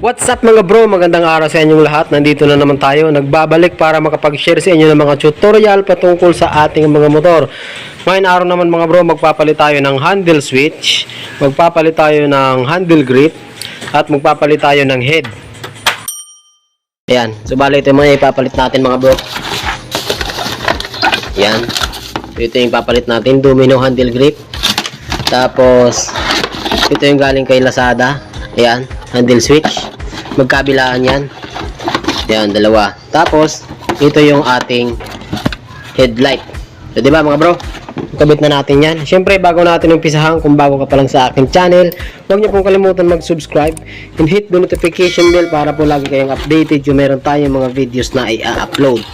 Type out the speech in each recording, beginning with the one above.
What's up mga bro? Magandang araw sa inyong lahat. Nandito na naman tayo. Nagbabalik para makapag-share sa inyo ng mga tutorial patungkol sa ating mga motor. Ngayon araw naman mga bro, magpapalit tayo ng handle switch, magpapalit tayo ng handle grip, at magpapalit tayo ng head. Ayan. So bali ito mga ipapalit natin mga bro. Ayan. Ito yung ipapalit natin. Domino handle grip. Tapos, ito yung galing kay Lazada. Ayan, handle switch. Magkabilaan yan. Ayan, dalawa. Tapos, ito yung ating headlight. So, di ba mga bro? Kabit na natin yan. Siyempre, bago natin umpisahan, kung bago ka pa lang sa aking channel, huwag niyo pong kalimutan mag-subscribe and hit the notification bell para po lagi kayong updated yung meron tayong mga videos na i-upload.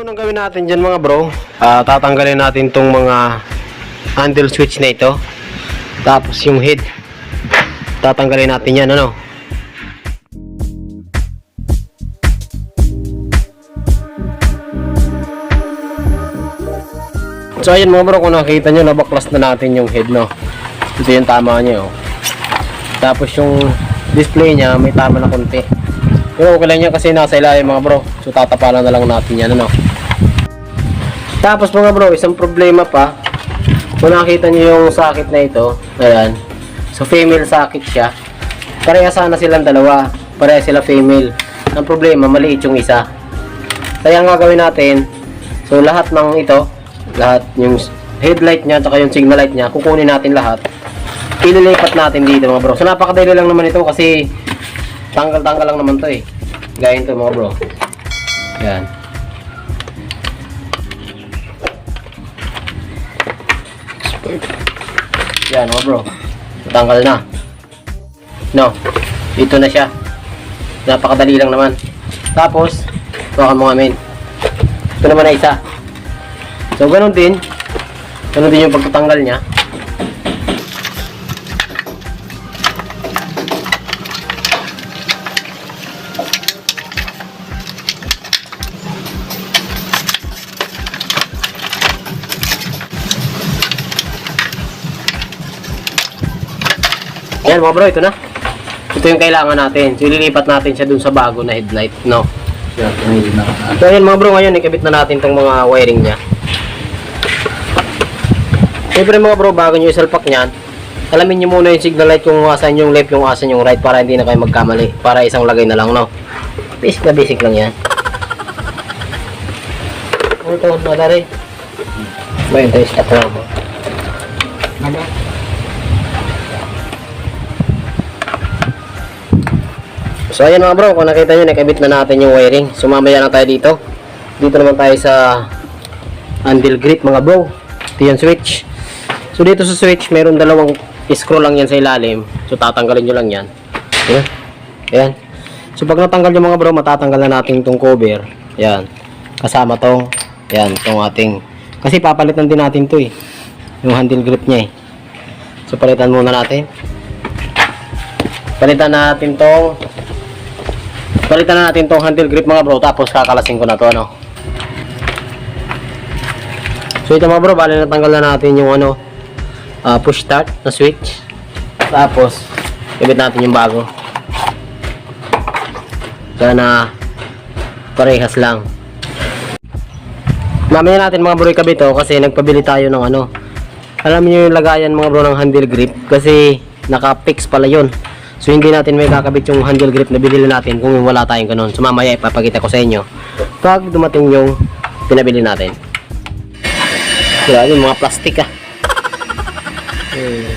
Unang gawin natin dyan mga bro, ah, tatanggalin natin tong mga handle switch na ito. Tapos yung head, tatanggalin natin yan ano. So ayun mga bro, kung nakita nyo, nabaklas na natin yung head no. Ito yung tama niya oh. Tapos yung display niya, may tama na konti. Pero okay lang yan kasi nasa ilalim mga bro. So tatapalan na lang natin yan ano. Tapos mga bro, isang problema pa. Kung nakita niyo yung socket na ito, ayan. So female socket siya. Pareha sana silang dalawa. Pareha sila female. Ang problema, maliit yung isa. Kaya ang gagawin natin, so lahat ng ito, lahat yung headlight niya at yung signal light niya, kukunin natin lahat. Ililipat natin dito mga bro. So napakadali lang naman ito kasi tanggal-tanggal lang naman to eh. Gaya ito mga bro. Yan. Yan mga bro. Tanggal na. No. Dito na siya. Napakadali lang naman. Tapos, baka mga men. Ito naman na isa. So, ganun din. Ganun din yung pagtatanggal niya. Yan mga bro, ito na. Ito yung kailangan natin. So, ililipat natin siya dun sa bago na headlight. No? So, ayan mga bro, ngayon ikabit na natin tong mga wiring niya. Siyempre mga bro, bago nyo isalpak niyan, alamin nyo muna yung signal light kung asan yung left, yung asan yung right para hindi na kayo magkamali. Para isang lagay na lang, no? Basic na basic lang yan. Ano ito, madari? Ba yun, tayo stop lang mo. So ayan mga bro, kung nakita nyo, nakabit na natin yung wiring. So mamaya na tayo dito. Dito naman tayo sa handle grip mga bro. Ito yung switch. So dito sa switch, meron dalawang screw lang yan sa ilalim. So tatanggalin nyo lang yan. Ayan. Ayan. So pag natanggal yung mga bro, matatanggal na natin itong cover. Ayan. Kasama tong, ayan, tong ating, kasi papalitan din natin to eh. Yung handle grip niya eh. So palitan muna natin. Palitan natin tong Palitan na natin tong handle grip mga bro tapos kakalasin ko na to ano. So ito mga bro, bali natanggal na natin yung ano ah, push start na switch. Tapos ibit natin yung bago. Sana parehas lang. Mamaya natin mga bro ikabit to kasi nagpabili tayo ng ano. Alam niyo yung lagayan mga bro ng handle grip kasi naka-fix pala yun. So hindi natin may kakabit yung handle grip na binili natin kung wala tayong ganun. So mamaya ipapakita ko sa inyo pag dumating yung pinabili natin. Grabe mga plastic ah. Hmm.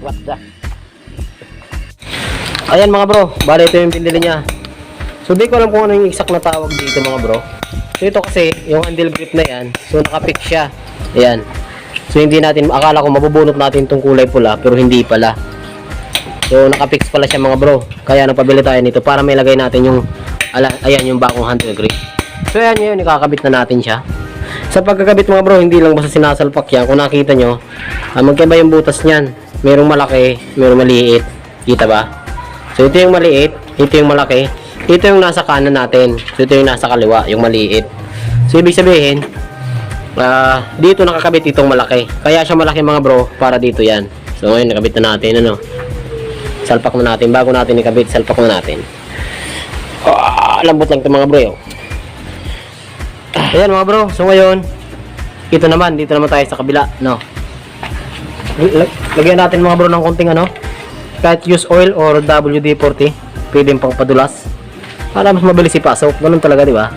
What the? Ayan mga bro, bali ito yung binili niya. So di ko alam kung ano yung exact na tawag dito mga bro. So ito kasi, yung handle grip na yan, so nakapik siya. Ayan. So hindi natin, akala ko mabubunot natin tong kulay pula, pero hindi pala. So nakapix pala siya mga bro. Kaya nagpabili tayo nito para may lagay natin yung ala, ayan yung bagong handle grip. So ayan yun, ikakabit na natin siya. Sa pagkakabit mga bro, hindi lang basta sinasalpak yan. Kung nakita nyo, ah, magkaiba yung butas niyan. Merong malaki, merong maliit. Kita ba? So ito yung maliit, ito yung malaki. ito yung nasa kanan natin. So, ito yung nasa kaliwa, yung maliit. So, ibig sabihin, ah, dito nakakabit itong malaki. Kaya siya malaki mga bro, para dito yan. So, ngayon, nakabit na natin, ano. Salpak na natin. Bago natin ikabit, salpak na natin. Ah, lambot lang ito mga bro, yun. Ayan mga bro, so ngayon, ito naman, dito naman tayo sa kabila, no. Lag- Lagyan natin mga bro ng konting ano, kahit use oil or WD-40, pwedeng pang padulas. Para mas mabilis ipasok, ganun talaga, di ba?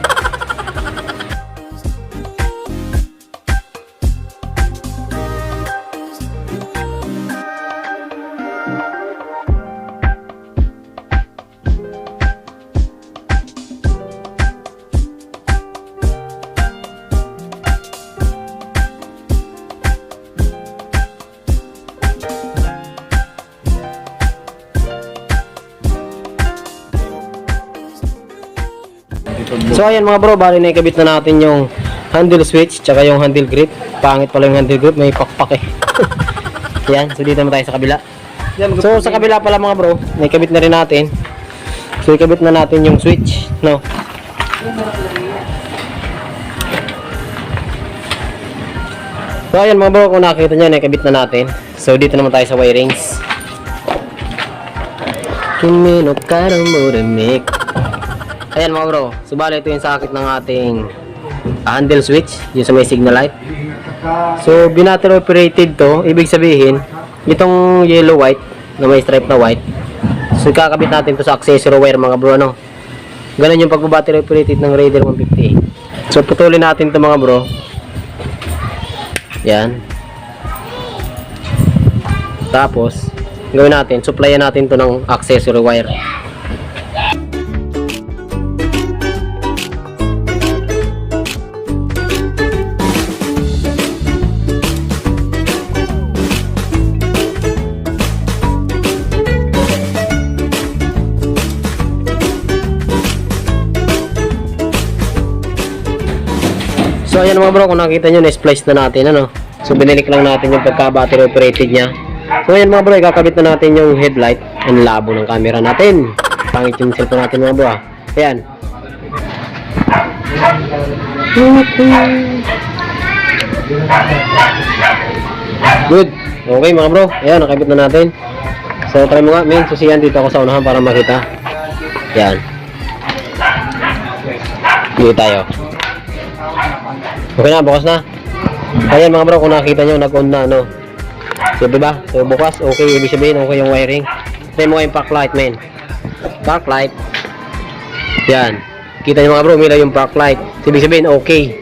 So ayan mga bro, bali na ikabit na natin yung handle switch tsaka yung handle grip. Pangit pala yung handle grip, may pakpak eh. Yan, so dito naman tayo sa kabila. So sa kabila pala mga bro, naikabit na rin natin. So ikabit na natin yung switch, no. So ayan mga bro, kung nakita nyo, naikabit na natin. So dito naman tayo sa wirings. Kimi no karo muramik. Ayan mga bro, subali ito yung sakit ng ating handle switch, yung sa may signal light. So, binattery operated to, ibig sabihin, itong yellow white, na may stripe na white, so kakabit natin to sa accessory wire mga bro, ano. Ganun yung pagbabattery operated ng Raider 150. So, putulin natin to mga bro. Yan. Tapos, gawin natin, supplyan natin to ng accessory wire. So ayan mga bro, kung nakita nyo, na-splice na natin, ano. So binilik lang natin yung pagka-battery operated niya. So ayan mga bro, ikakabit na natin yung headlight. Ang labo ng camera natin. Pangit yung cellphone natin mga bro, ah. Ayan. Good. Okay mga bro, ayan, nakabit na natin. So try mo nga, men, susiyan dito ako sa unahan para makita. Ayan. Dito tayo. Okay na, bukas na. Ayan mga bro, kung nakita nyo, nag-on na, ano. So, diba? So, bukas, okay. Ibig sabihin, okay yung wiring. Try mo yung park light, men. Park light. Yan. Kita nyo mga bro, mila yung park light. Ibig sabihin, okay.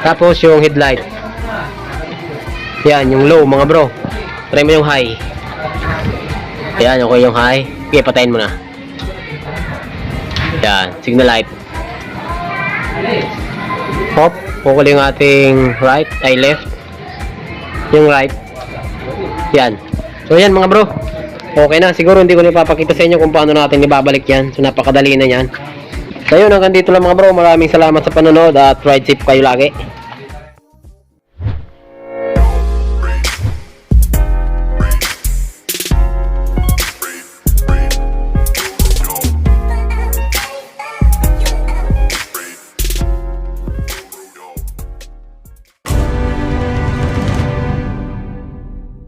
Tapos, yung headlight. Yan, yung low, mga bro. Try mo yung high. Yan, okay yung high. Okay, patayin mo na. Yan, signal light. Hop, kukuli yung ating right, ay left. Yung right. Yan. So yan mga bro. Okay na, siguro hindi ko na ipapakita sa inyo kung paano natin ibabalik yan. So napakadali na yan. So yun, hanggang dito lang mga bro. Maraming salamat sa panonood at ride safe kayo lagi.